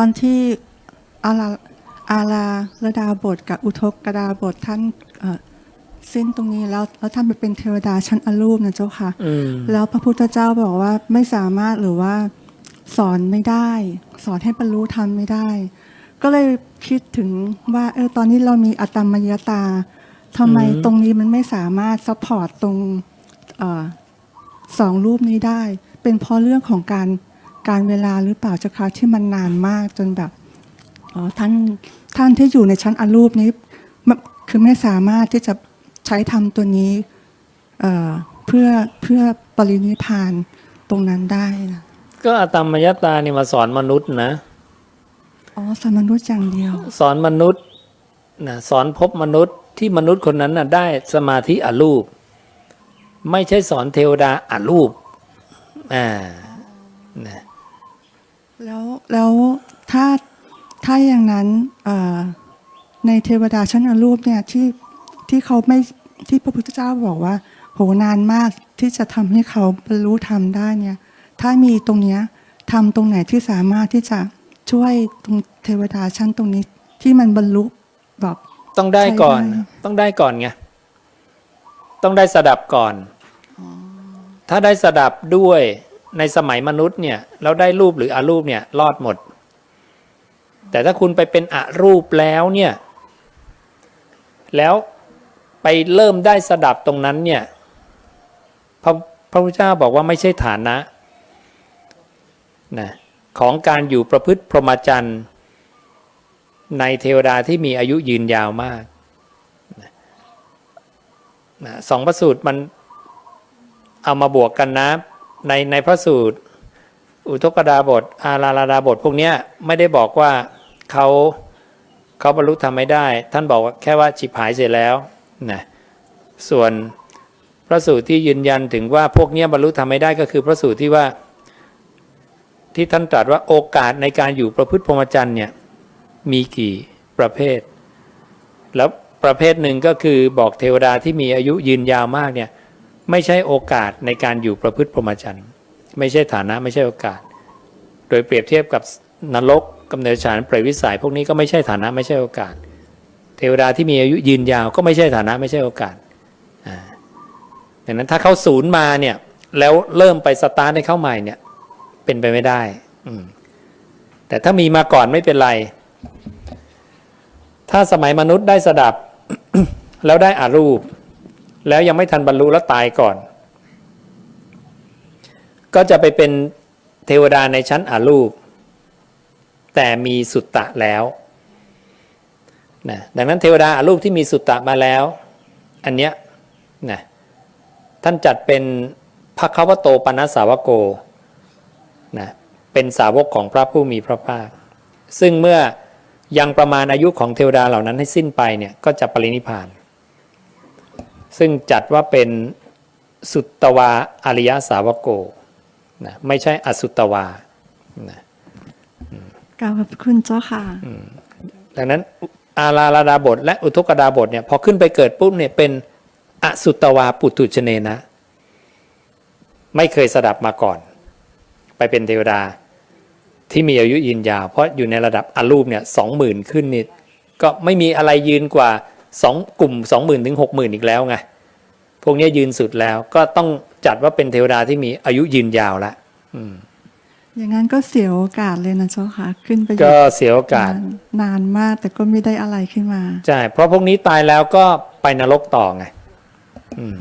อนที่อาราอาราระดาบทกับอุทกกดาบทท่านเอ่อสิ้นตรงนี้แล้วแล้วท่านไปเป็นเทวดาชั้นอรูปนะเจ้าค่ะอืมแล้วพระพุทธเจ้าบอกว่าไม่สามารถหรือว่าสอนไม่ได้ สอนให้บรรลุธรรมไม่ได้ ก็เลยคิดถึงว่าเออตอนนี้เรามีอัตตมยตาทำไมอืมตรงนี้มันไม่สามารถซัพพอร์ตตรงเออสองรูปนี้ได้ เป็นเพราะเรื่องของการ การเวลาหรือเปล่าเจ้าคะที่มันนานมากจนแบบอ๋อท่านท่านที่อยู่ในชั้นอรูปนี้มันคือไม่สามารถที่จะใช้ทำตัวนี้เอ่อเพื่อเพื่อปรินิพพานตรงนั้นได้นะก็อาตมมยตานี่มาสอนมนุษย์นะอ๋อสมนุษย์อย่างเดียว สอนมนุษย์นะสอนพบมนุษย์ที่มนุษย์คนนั้นน่ะได้สมาธิอรูป ไม่ใช่สอนเทวดาอรูปอ่านะ แล้วแล้วถ้าถ้าอย่างนั้นเอ่อในเทวดาชั้นอรูปเนี่ยที่ที่เขาไม่ที่พระพุทธเจ้าบอกว่าโหนานมากที่จะทำให้เขาบรรลุธรรมได้เนี่ย ถ้ามีตรงเนี้ยทำตรงไหนที่สามารถที่จะช่วยตรงเทวดาชั้นตรงนี้ที่มันบรรลุแบบต้องได้ก่อนใช่ได้ต้องได้ก่อนไงต้องได้สดับก่อน ถ้าได้สดับด้วย ในสมัยมนุษย์เนี่ยแล้วได้รูปหรืออรูปเนี่ยรอดหมด แต่ถ้าคุณไปเป็นอรูปแล้วเนี่ยแล้วไปเริ่มได้สดับตรงนั้นเนี่ยพระพระพุทธเจ้าบอกว่าไม่ใช่ฐานะนะของการอยู่ประพฤติพรหมจรรย์ ในเทวดาที่มีอายุยืนยาวมากนะนะสองพระสูตรมันเอามาบวกกันนะ ในในพระสูตร อุทกดาบท อาราลาดาบท พวกเนี้ยไม่ได้บอกว่าเขาเขาบรรลุทำไม่ได้ ท่านบอกแค่ว่าฉิบหายเสร็จแล้วนะส่วนพระสูตรที่ยืนยันถึงว่าพวกเนี้ยบรรลุทำไม่ได้ก็คือพระสูตรที่ว่า ที่ท่านตรัสว่าโอกาสในการอยู่ประพฤติพรหมจรรย์เนี่ยมีกี่ประเภท แล้วประเภทหนึ่งก็คือบอกเทวดาที่มีอายุยืนยาวมากเนี่ย ไม่ใช่โอกาสในการอยู่ประพฤติพรหมจรรย์ ไม่ใช่ฐานะไม่ใช่โอกาส โดยเปรียบเทียบกับนรกกำเนิดฉานเปรตวิสัย พวกนี้ก็ไม่ใช่ฐานะไม่ใช่โอกาส เทวดาที่มีอายุยืนยาวก็ไม่ใช่ฐานะไม่ใช่โอกาสดังนั้นถ้าเขาศูนย์มาเนี่ยแล้วเริ่มไปสตาร์ทให้เข้าใหม่เนี่ย เป็นไปไม่ได้อืมแต่ถ้ามีมาก่อนไม่เป็นไร ถ้าสมัยมนุษย์ได้สดับ แล้วได้อารูป แล้วยังไม่ทันบรรลุแล้วตายก่อน ก็จะไปเป็นเทวดาในชั้นอารูป แต่มีสุตตะแล้วนะดังนั้นเทวดาอารูปที่มีสุตตะมาแล้ว อันเนี้ยนะท่านจัดเป็นพระคัวโตปนัสสาวโกนะเป็นสาวกของพระผู้มีพระภาค ซึ่งเมื่อยังประมาณอายุของเทวดาเหล่านั้นให้สิ้นไปเนี่ยก็จะปรินิพาน ซึ่งจัดว่าเป็นสุตตวาอริยสาวโกนะไม่ใช่อสุตตวานะกราบขอบพระคุณเจ้าค่ะดังนั้นอาราลาดาบท และอุทกดาบทเนี่ยพอขึ้นไปเกิดปุ๊บเนี่ยเป็นอสุตตวาปุถุชเนนะ ไม่เคยสดับมาก่อน ไปเป็นเทวดาที่มีอายุยืนยาว เพราะอยู่ในระดับอรูปเนี่ยสองหมื่นขึ้นนี่ก็ไม่มีอะไรยืนกว่า สองกลุ่มสองหมื่นถึงหกหมื่นอีกแล้วไงพวกเนี้ยยืนสุดแล้วก็ต้องจัดว่าเป็นเทวดาที่มีอายุยืนยาวละอืมอย่างนั้นก็เสียโอกาสเลยนะเจ้าค่ะ ขึ้นไปอยู่ก็เสียโอกาสนานนานมากแต่ก็ไม่ได้อะไรขึ้นมาใช่เพราะพวกนี้ตายแล้วก็ไปนรกต่อไง อืม